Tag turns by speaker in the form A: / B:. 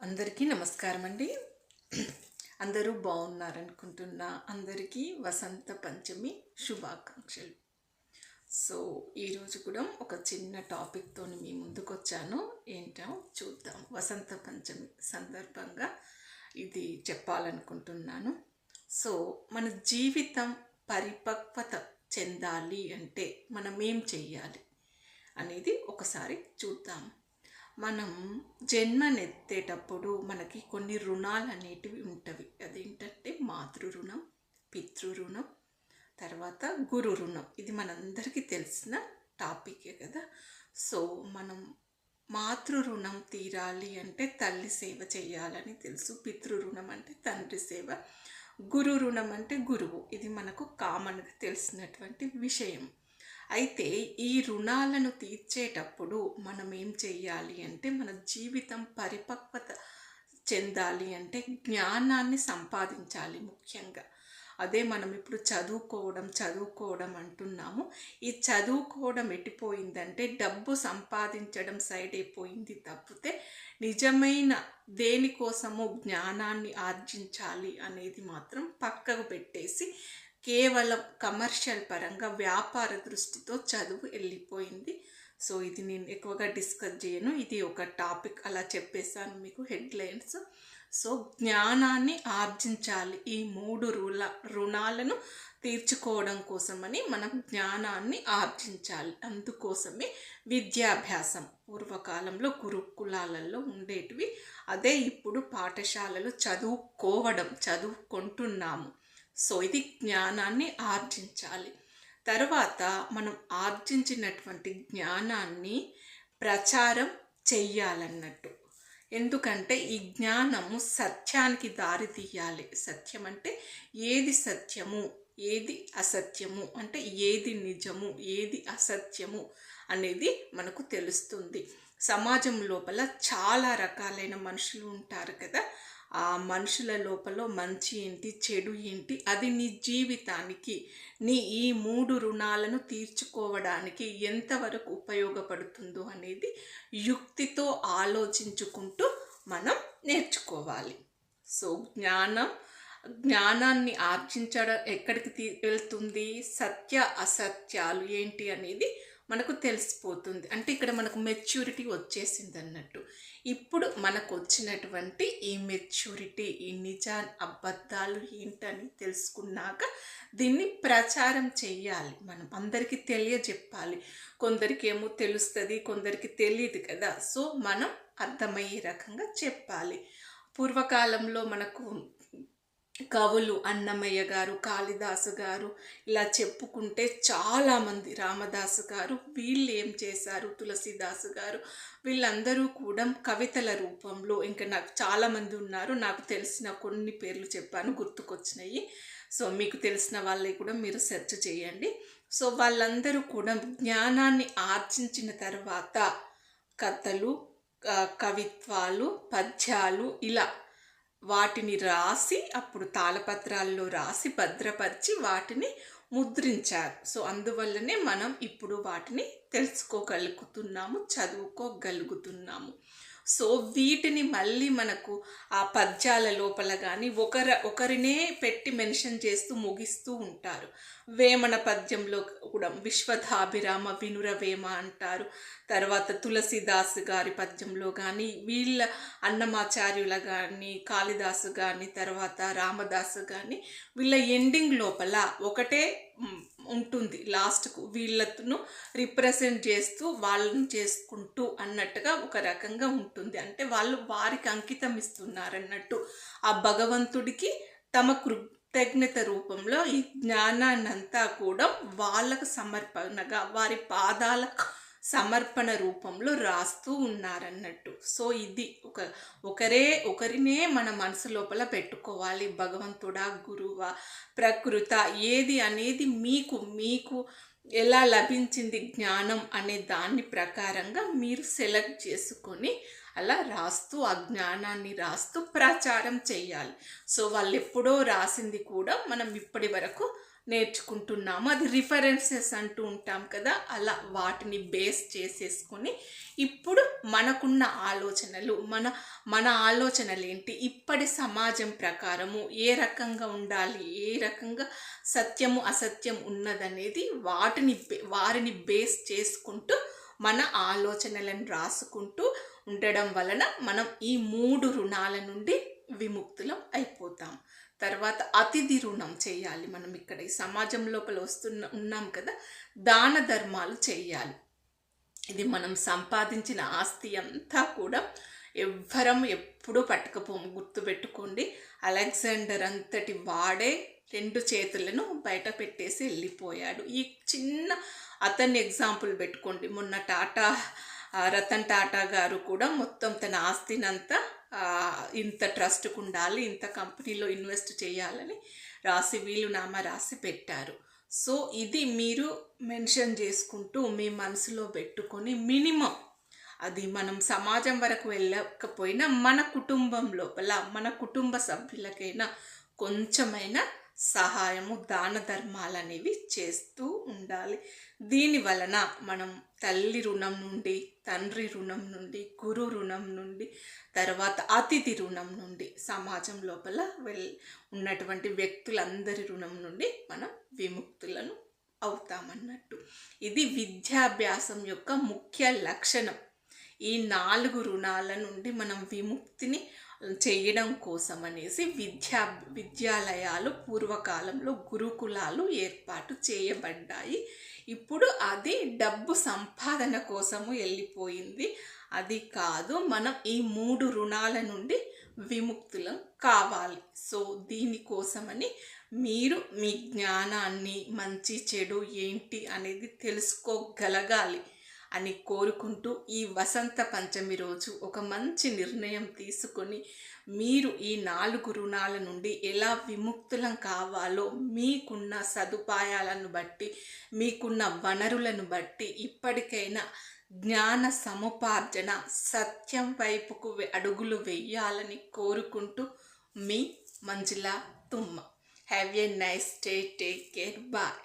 A: అందరికీ నమస్కారం అండి అందరూ బాగున్నారనుకుంటున్నా అందరికీ వసంత పంచమి శుభాకాంక్షలు. సో ఈరోజు కూడా ఒక చిన్న టాపిక్తో మీ ముందుకు వచ్చాను ఏంటో చూద్దాం. వసంత పంచమి సందర్భంగా ఇది చెప్పాలనుకుంటున్నాను. సో మన జీవితం పరిపక్వత చెందాలి అంటే మనం ఏం చెయ్యాలి అనేది ఒకసారి చూద్దాం. మనం జన్మనెత్తేటప్పుడు మనకి కొన్ని రుణాలు అనేటివి ఉంటవి. అదేంటంటే మాతృ రుణం పితృ రుణం తర్వాత గురు రుణం ఇది మనందరికీ తెలిసిన టాపికే కదా. సో మనం మాతృ రుణం తీరాలి అంటే తల్లి సేవ చేయాలని తెలుసు. పితృ రుణం అంటే తండ్రి సేవ. గురు రుణం అంటే గురువు. ఇది మనకు కామన్గా తెలిసినటువంటి విషయం. అయితే ఈ రుణాలను తీర్చేటప్పుడు మనం ఏం చెయ్యాలి అంటే మన జీవితం పరిపక్వత చెందాలి అంటే జ్ఞానాన్ని సంపాదించాలి ముఖ్యంగా. అదే మనం ఇప్పుడు చదువుకోవడం చదువుకోవడం అంటున్నాము. ఈ చదువుకోవడం ఎట్టిపోయిందంటే డబ్బు సంపాదించడం సైడ్ అయిపోయింది తప్పితే నిజమైన దేనికోసము జ్ఞానాన్ని ఆర్జించాలి అనేది మాత్రం పక్కకు పెట్టేసి కేవలం కమర్షియల్ పరంగా వ్యాపార దృష్టితో చదువు వెళ్ళిపోయింది. సో ఇది నేను ఎక్కువగా డిస్కస్ చేయను. ఇది ఒక టాపిక్. అలా చెప్పేశాను మీకు హెడ్లైన్స్. సో జ్ఞానాన్ని ఆర్జించాలి. ఈ మూడు రుణ రుణాలను తీర్చుకోవడం కోసమని మనం జ్ఞానాన్ని ఆర్జించాలి. అందుకోసమే విద్యాభ్యాసం. పూర్వకాలంలో గురుకులాలలో ఉండేటివి. అదే ఇప్పుడు పాఠశాలలు చదువుకోవడం చదువుకుంటున్నాము. సో ఇది జ్ఞానాన్ని ఆర్జించాలి. తర్వాత మనం ఆర్జించినటువంటి జ్ఞానాన్ని ప్రచారం చెయ్యాలన్నట్టు. ఎందుకంటే ఈ జ్ఞానము సత్యానికి దారి తీయాలి. సత్యం అంటే ఏది సత్యము? ఏది అసత్యము? అంటే ఏది నిజము? ఏది అసత్యము? అనేది మనకు తెలుస్తుంది. సమాజం లోపల చాలా రకాలైన మనుషులు ఉంటారు కదా. ఆ మనుషుల లోపల మంచి ఏంటి చెడు ఏంటి అది నీ జీవితానికి నీ ఈ మూడు రుణాలను తీర్చుకోవడానికి ఎంతవరకు ఉపయోగపడుతుందో అనేది యుక్తితో ఆలోచించుకుంటూ మనం నేర్చుకోవాలి. సో జ్ఞానం జ్ఞానాన్ని ఆర్జించడం ఎక్కడికి తీ వెళ్తుంది? సత్య అసత్యాలు ఏంటి అనేది మనకు తెలిసిపోతుంది. అంటే ఇక్కడ మనకు మెచ్యూరిటీ వచ్చేసింది అన్నట్టు ఇప్పుడు మనకు వచ్చినటువంటి ఈ మెచ్యూరిటీ ఈ నిజా అబద్ధాలు ఏంటని తెలుసుకున్నాక దీన్ని ప్రచారం చేయాలి మనం అందరికీ తెలియజెప్పాలి. కొందరికి ఏమో తెలుస్తుంది కొందరికి తెలియదు కదా. సో మనం అర్థమయ్యే రకంగా చెప్పాలి. పూర్వకాలంలో మనకు కవులు అన్నమయ్య గారు కాళిదాసు గారు ఇలా చెప్పుకుంటే చాలామంది రామదాసు గారు వీళ్ళు ఏం చేశారు? తులసిదాసు గారు వీళ్ళందరూ కూడా కవితల రూపంలో ఇంకా నాకు చాలామంది ఉన్నారు. నాకు తెలిసిన కొన్ని పేర్లు చెప్పాను గుర్తుకొచ్చినాయి. సో మీకు తెలిసిన వాళ్ళే కూడా మీరు సెర్చ్ చేయండి. సో వాళ్ళందరూ కూడా జ్ఞానాన్ని ఆర్జించిన తర్వాత కథలు కవిత్వాలు పద్యాలు ఇలా వాటిని రాసి అప్పుడు తాళపత్రాల్లో రాసి భద్రపరిచి వాటిని ముద్రించారు. సో అందువల్లనే మనం ఇప్పుడు వాటిని తెలుసుకోగలుగుతున్నాము చదువుకోగలుగుతున్నాము. సో వీటిని మళ్ళీ మనకు ఆ పద్యాల లోపల కానీ ఒకరి ఒకరినే పెట్టి మెన్షన్ చేస్తూ ముగిస్తూ ఉంటారు. వేమన పద్యంలో కూడా విశ్వధాభిరామ వినురవేమ అంటారు. తర్వాత తులసిదాసు గారి పద్యంలో కానీ వీళ్ళ అన్నమాచార్యుల కానీ కాళిదాసు కానీ తర్వాత రామదాసు కానీ వీళ్ళ ఎండింగ్ లోపల ఒకటే ఉంటుంది లాస్ట్కు. వీళ్ళను రిప్రజెంట్ చేస్తూ వాళ్ళని చేసుకుంటూ అన్నట్టుగా ఒక రకంగా ఉంటుంది. అంటే వాళ్ళు వారికి అంకితం ఇస్తున్నారన్నట్టు. ఆ భగవంతుడికి తమ కృతజ్ఞత రూపంలో ఈ జ్ఞానాన్నంతా కూడా వాళ్ళకు సమర్పణగా వారి పాదాల సమర్పణ రూపంలో రాస్తూ ఉన్నారన్నట్టు. సో ఇది ఒక ఒకరే ఒకరినే మన మనసు లోపల పెట్టుకోవాలి. భగవంతుడా గురువా ప్రకృత ఏది అనేది మీకు మీకు ఎలా లభించింది జ్ఞానం అనే దాని ప్రకారంగా మీరు సెలెక్ట్ చేసుకొని అలా రాస్తూ ఆ జ్ఞానాన్ని రాస్తూ ప్రచారం చేయాలి. సో వాళ్ళు ఎప్పుడో రాసింది కూడా మనం ఇప్పటి వరకు నేర్చుకుంటున్నాము. అది రిఫరెన్సెస్ అంటూ ఉంటాం కదా అలా వాటిని బేస్ చేసేసుకొని ఇప్పుడు మనకున్న ఆలోచనలు మన మన ఆలోచనలు ఏంటి ఇప్పటి సమాజం ప్రకారము ఏ రకంగా ఉండాలి ఏ రకంగా సత్యము అసత్యం ఉన్నదనేది వాటిని వారిని బేస్ చేసుకుంటూ మన ఆలోచనలను రాసుకుంటూ ఉండడం వలన మనం ఈ మూడు రుణాల నుండి విముక్తులం అయిపోతాం. తర్వాత అతిథి రుణం చేయాలి మనం ఇక్కడ. ఈ సమాజం లోపల వస్తున్న ఉన్నాం కదా దాన ధర్మాలు చేయాలి. ఇది మనం సంపాదించిన ఆస్తి అంతా కూడా ఎవ్వరం ఎప్పుడూ పట్టుకపోము. గుర్తుపెట్టుకోండి. అలెగ్జాండర్ అంతటి వాడే రెండు చేతులను బయట పెట్టేసి వెళ్ళిపోయాడు. ఈ చిన్న అతన్ని ఎగ్జాంపుల్ పెట్టుకోండి. మొన్న టాటా రతన్ టాటా గారు కూడా మొత్తం తన ఆస్తినంతా ఇంత ట్రస్ట్కు ఉండాలి ఇంత కంపెనీలో ఇన్వెస్ట్ చేయాలని రాసి వీలునామా రాసి పెట్టారు. సో ఇది మీరు మెన్షన్ చేసుకుంటూ మీ మనసులో పెట్టుకొని మినిమం అది మనం సమాజం వరకు వెళ్ళకపోయినా మన కుటుంబం లోపల మన కుటుంబ సభ్యులకైనా కొంచెమైనా సహాయము దాన ధర్మాలు అనేవి చేస్తూ ఉండాలి. దీని వలన మనం తల్లి రుణం నుండి తండ్రి రుణం నుండి గురు రుణం నుండి తర్వాత అతిథి రుణం నుండి సమాజం లోపల వెల్ ఉన్నటువంటి వ్యక్తులందరి రుణం నుండి మనం విముక్తులను అవుతామన్నట్టు. ఇది విద్యాభ్యాసం యొక్క ముఖ్య లక్షణం. ఈ నాలుగు రుణాల నుండి మనం విముక్తిని చేయడం కోసం అనేసి విద్యా విద్యాలయాలు పూర్వకాలంలో గురుకులాలు ఏర్పాటు చేయబడ్డాయి. ఇప్పుడు అది డబ్బు సంపాదన కోసము వెళ్ళిపోయింది అది కాదు మనం ఈ మూడు రుణాల నుండి విముక్తులం కావాలి. సో దీనికోసమని మీరు మీ జ్ఞానాన్ని మంచి చెడు ఏంటి అనేది తెలుసుకోగలగాలి. అని కోరుకుంటూ ఈ వసంత పంచమి రోజు ఒక మంచి నిర్ణయం తీసుకొని మీరు ఈ నాలుగు రుణాల నుండి ఎలా విముక్తులం కావాలో మీకున్న సదుపాయాలను బట్టి మీకున్న వనరులను బట్టి ఇప్పటికైనా జ్ఞాన సముపార్జన సత్యం వైపుకు అడుగులు వెయ్యాలని కోరుకుంటూ మీ Manjula Tumma. Have a nice day take care bye